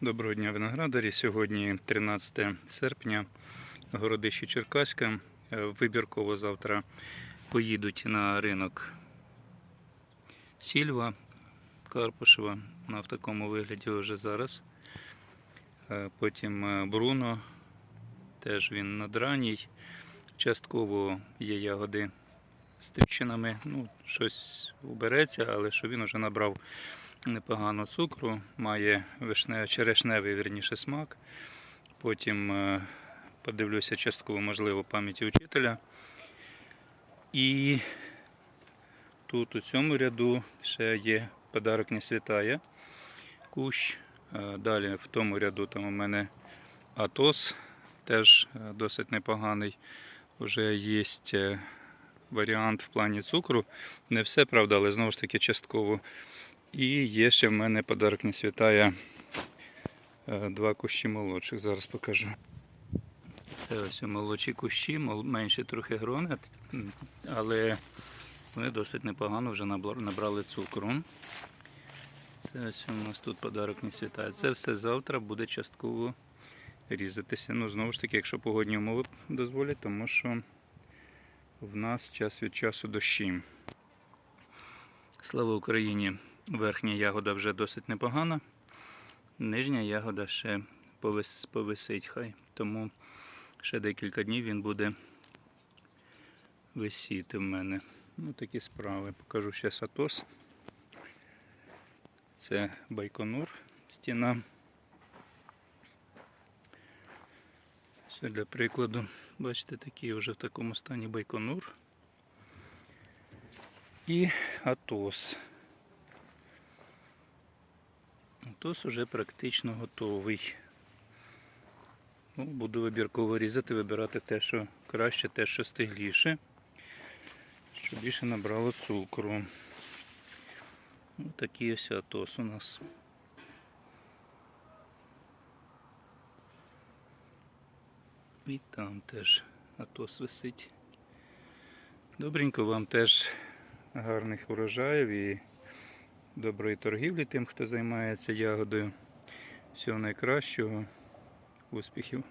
Доброго дня, виноградарі. Сьогодні 13 серпня, городище Черкаська. Е, Вибірково завтра поїдуть на ринок Сільва Карпушева на в такому вигляді вже зараз. Е, Потім е, Бруно, теж він надраній. Частково є ягоди з тріщинами. Ну, щось убереться, але що він вже набрав непогано цукру, має вишне, черешневий вірніше смак. Потім е, подивлюся частково, можливо, пам'яті учителя. І тут у цьому ряду ще є подарок не святає кущ. Е, Далі в тому ряду там у мене Атос, теж е, досить непоганий. Уже є варіант в плані цукру. Не все, правда, але знову ж таки частково. І є ще в мене подарок не святає е, два кущі молодших. Зараз покажу. Це ось молодші кущі, менші трохи грони, але вони досить непогано вже набрали цукру. Це ось у нас тут подарок не святає. Це все завтра буде частково різатися. Ну, знову ж таки, якщо погодні умови дозволять, тому що в нас час від часу дощі. Слава Україні! Верхня ягода вже досить непогана. Нижня ягода ще повис, повисить хай. Тому ще декілька днів він буде висіти в мене. Ну, такі справи. Покажу ще Сатос. Це Байконур стіна. Все для прикладу. Бачите, такий вже в такому стані Байконур. І Атос. Атос уже практично готовий. Ну, буду вибірково різати, вибирати те, що краще, те, що стигліше, щоб більше набрало цукру. Ось такий ось атос у нас. І там теж атос висить. Добренько вам теж гарних урожаїв і доброї торгівлі тим, хто займається ягодою. Всього найкращого, успіхів!